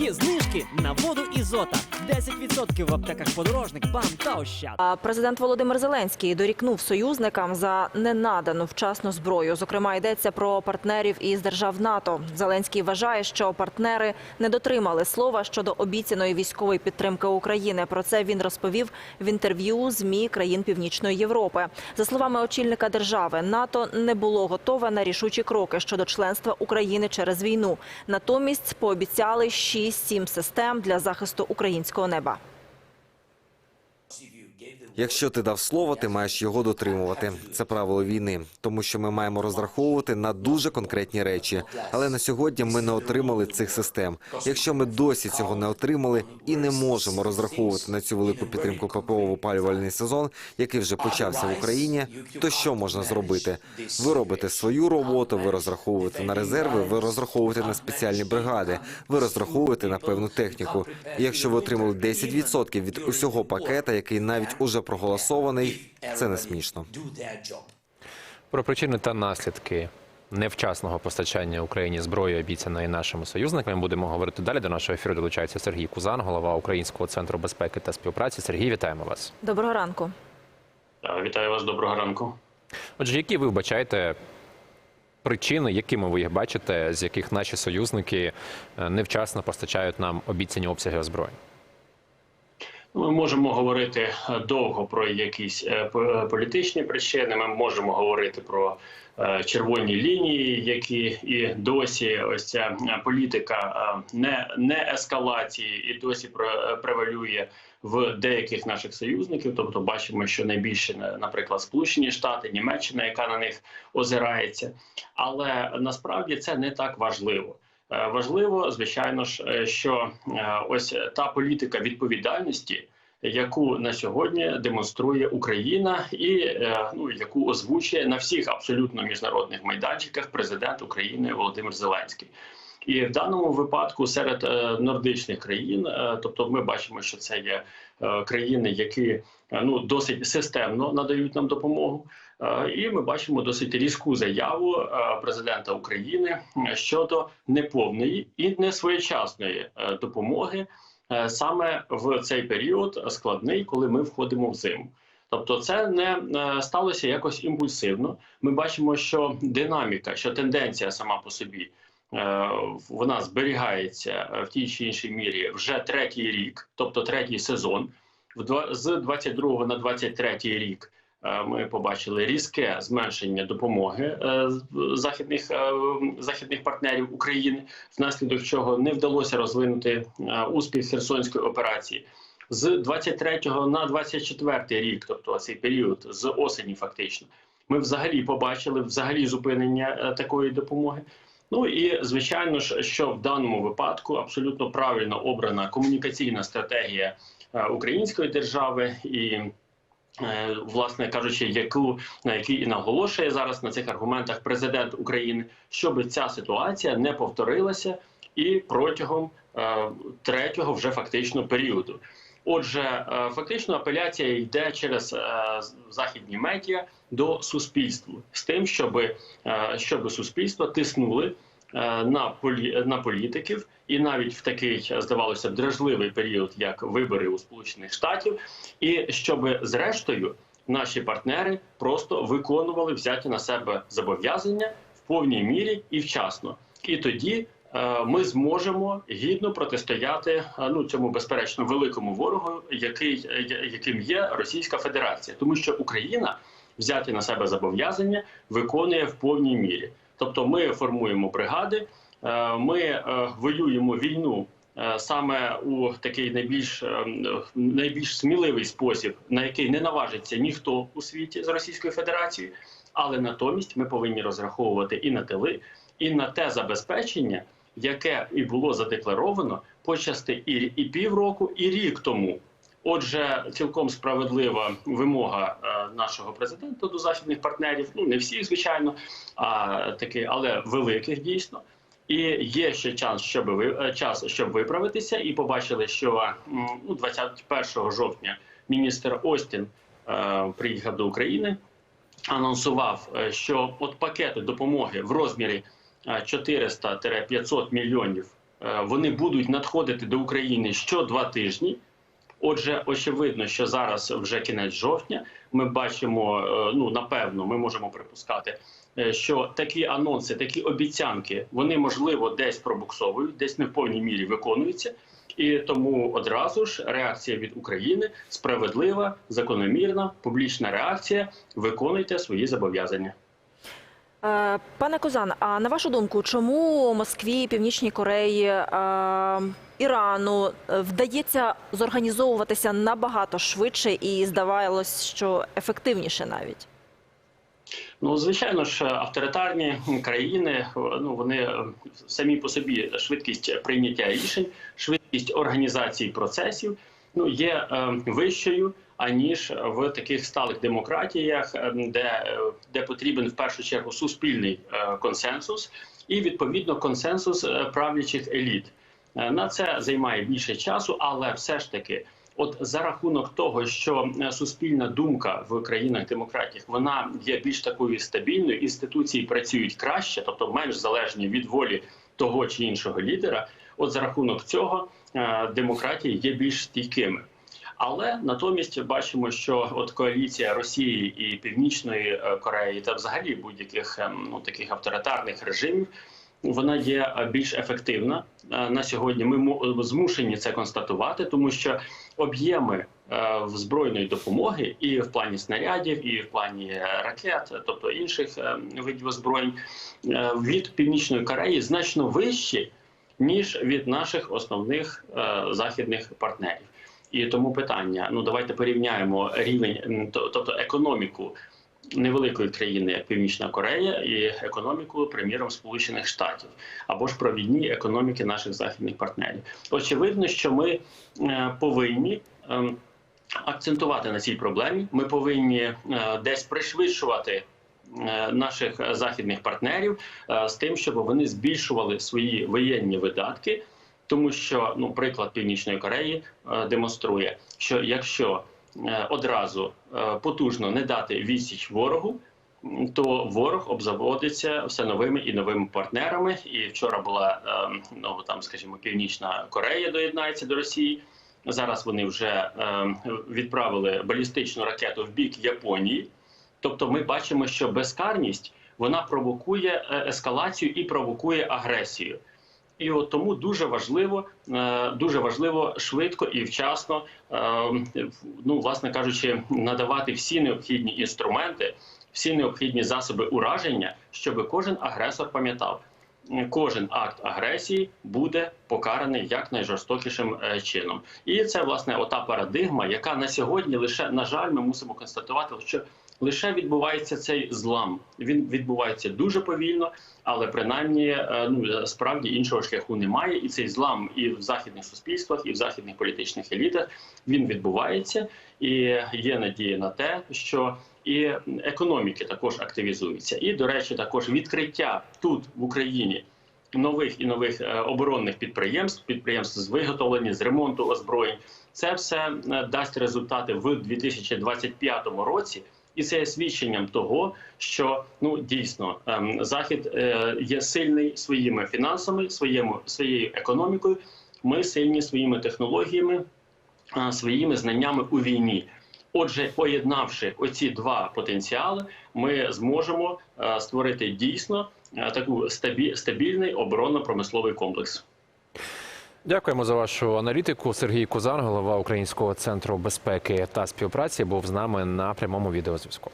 Є знижки на воду Ізота. 10% в аптеках подорожник, бам та ощад. Президент Володимир Зеленський дорікнув союзникам за ненадану вчасну зброю. Зокрема, йдеться про партнерів із держав НАТО. Зеленський вважає, що партнери не дотримали слова щодо обіцяної військової підтримки України. Про це він розповів в інтерв'ю змі країн Північної Європи. За словами очільника держави, НАТО не було готове на рішучі кроки щодо членства України через війну. Натомість пообіцяли 6-7 систем для захисту українського неба. Якщо ти дав слово, ти маєш його дотримувати. Це правило війни, тому що ми маємо розраховувати на дуже конкретні речі. Але на сьогодні ми не отримали цих систем. Якщо ми досі цього не отримали і не можемо розраховувати на цю велику підтримку ППО в опалювальний сезон, який вже почався в Україні, то що можна зробити? Ви робите свою роботу, ви розраховуєте на резерви, ви розраховуєте на спеціальні бригади, ви розраховуєте на певну техніку. Якщо ви отримали 10% від усього пакета, який навіть уже проголосований, це не смішно. Про причини та наслідки невчасного постачання Україні зброї, обіцяної нашими союзниками, будемо говорити далі. До нашого ефіру долучається Сергій Кузан, голова Українського центру безпеки та співпраці. Сергій, вітаємо вас. Доброго ранку. Вітаю вас, доброго ранку. Отже, які ви вбачаєте причини, якими ви їх бачите, з яких наші союзники е, невчасно постачають нам обіцяні обсяги озброєнь? Ми можемо говорити е, довго про якісь е, е, політичні причини. Ми можемо говорити про червоні лінії, які і досі ось ця політика не, не ескалації, і досі пре- превалює в деяких наших союзників. Тобто, бачимо, що найбільше, на- наприклад, Сполучені Штати, Німеччина, яка на них озирається, але насправді це не так важливо. Е, Важливо, звичайно ж, е, що е, ось та політика відповідальності, яку на сьогодні демонструє Україна, і ну яку озвучує на всіх абсолютно міжнародних майданчиках президент України Володимир Зеленський. І в даному випадку серед е, нордичних країн, е, тобто ми бачимо, що це є е, країни, які ну досить системно надають нам допомогу. І ми бачимо досить різку заяву президента України щодо неповної і несвоєчасної допомоги саме в цей період складний, коли ми входимо в зиму. Тобто, це не сталося якось імпульсивно. Ми бачимо, що динаміка, що тенденція сама по собі. Е, Вона зберігається е, в тій чи іншій мірі вже третій рік, тобто третій сезон. В з 22 на 23 рік е, ми побачили різке зменшення допомоги західних західних партнерів України, внаслідок чого не вдалося розвинути успіх Херсонської операції. З 23 на 24 рік, тобто цей період з осені, фактично, ми взагалі побачили взагалі зупинення такої допомоги. Ну і звичайно ж, що в даному випадку абсолютно правильно обрана комунікаційна стратегія е, української держави і. е, Власне кажучи, яку на якій і наголошує зараз на цих аргументах президент України, щоб ця ситуація не повторилася і протягом е, третього вже фактично періоду. Отже, е, фактично апеляція йде через е, західні медіа до суспільства. З тим, щоб, е, щоб суспільство тиснули на полі на політиків, і навіть в такий здавалося дражливий період, як вибори у Сполучених Штатів, і щоб зрештою наші партнери просто виконували взяті на себе зобов'язання в повній мірі і вчасно. І тоді ми зможемо гідно протистояти е, ну цьому безперечно великому ворогу, який е, яким є Російська Федерація, тому що Україна взяті на себе зобов'язання виконує в повній мірі. Тобто, ми формуємо бригади, е, ми е, воюємо війну. е, Саме у такий найбільш е, найбільш сміливий спосіб, на який не наважиться ніхто у світі з Російською Федерацією, але натомість ми повинні розраховувати і на тили, і на те забезпечення, яке і було задекларовано почасти і, і півроку, і рік тому. Отже, цілком справедлива вимога е, нашого президента до західних партнерів. Ну не всіх, звичайно, а таки, але великих дійсно. І є ще час, щоб ви е, час, щоб виправитися, і побачили, що ну, 21 жовтня міністр Остін е, приїхав до України, анонсував, е, що от пакети допомоги в розмірі 400-500 мільйонів е, вони будуть надходити до України що два тижні. Отже, очевидно, що зараз вже кінець жовтня. Ми бачимо, е, ну напевно, ми можемо припускати, е, що такі анонси, такі обіцянки, вони можливо десь пробуксовують, десь не в повній мірі виконуються. І тому одразу ж реакція від України справедлива, закономірна, публічна реакція. Виконуйте свої зобов'язання. Е, Пане Козан, а на вашу думку, чому Москві, Північній Кореї, е, Ірану е, вдається зорганізовуватися набагато швидше і здавалось, що ефективніше навіть? Ну, звичайно ж, авторитарні країни ну вони самі по собі швидкість прийняття рішень, швидкість організації процесів ну є е, вищою аніж в таких сталих демократіях, е, де, е, де потрібен в першу чергу суспільний е, консенсус і відповідно консенсус е, правлячих еліт. На це займає більше часу, але все ж таки. От за рахунок того, що суспільна думка в країнах демократіях вона є більш такою стабільною, інституції працюють краще, тобто менш залежні від волі того чи іншого лідера. От за рахунок цього демократії є більш стійкими. Але натомість бачимо, що от коаліція Росії і Північної е, Кореї та взагалі будь-яких ем, ну таких авторитарних режимів. Вона є е, більш ефективна Е, на сьогодні. Ми змушені це констатувати, тому що об'єми е, збройної допомоги і в плані снарядів, і в плані е, ракет, тобто інших е, видів озброєнь е, від північної Кореї значно вищі ніж від наших основних е, західних партнерів. І тому питання: ну давайте порівняємо рівень, тобто економіку невеликої країни, як Північна Корея, і економіку, приміром, Сполучених Штатів, або ж провідні економіки наших західних партнерів. Очевидно, що ми е, повинні. ем, Акцентувати на цій проблемі, ми повинні е, десь пришвидшувати наших е, західних партнерів е, з тим, щоб вони збільшували свої воєнні видатки, тому що ну приклад Північної Кореї е, демонструє, що якщо одразу потужно не дати відсіч ворогу, то ворог обзаводиться все новими і новими партнерами. І вчора була ну там, скажімо, Північна Корея доєднається до Росії. Зараз вони вже відправили балістичну ракету в бік Японії. Тобто, ми бачимо, що безкарність вона провокує е, ескалацію і провокує агресію. І от тому дуже важливо, е, дуже важливо швидко і вчасно, е, ну власне кажучи, надавати всі необхідні інструменти, всі необхідні засоби ураження, щоб кожен агресор пам'ятав, кожен акт агресії буде покараний як найжорстокішим чином. І це власне ота парадигма, яка на сьогодні лише на жаль, ми мусимо констатувати, що лише відбувається цей злам. Він відбувається дуже повільно, але принаймні е, ну справді іншого шляху немає. І цей злам і в західних суспільствах, і в західних політичних елітах він відбувається, і є надія на те, що і економіки також активізуються. І до речі, також відкриття тут в Україні. Нових і нових е, оборонних підприємств, підприємств з виготовлення, з ремонту озброєнь, це все е, дасть результати в 2025 році, і це є свідченням того, що ну дійсно ем, захід е, є сильний своїми фінансами, своєму своєю економікою. Ми сильні своїми технологіями, е, своїми знаннями у війні. Отже, поєднавши оці два потенціали, ми зможемо е, створити дійсно таку стабі, стабільний оборонно-промисловий комплекс. Дякуємо за вашу аналітику. Сергій Кузан, голова Українського центру безпеки та співпраці, був з нами на прямому відеозв'язку.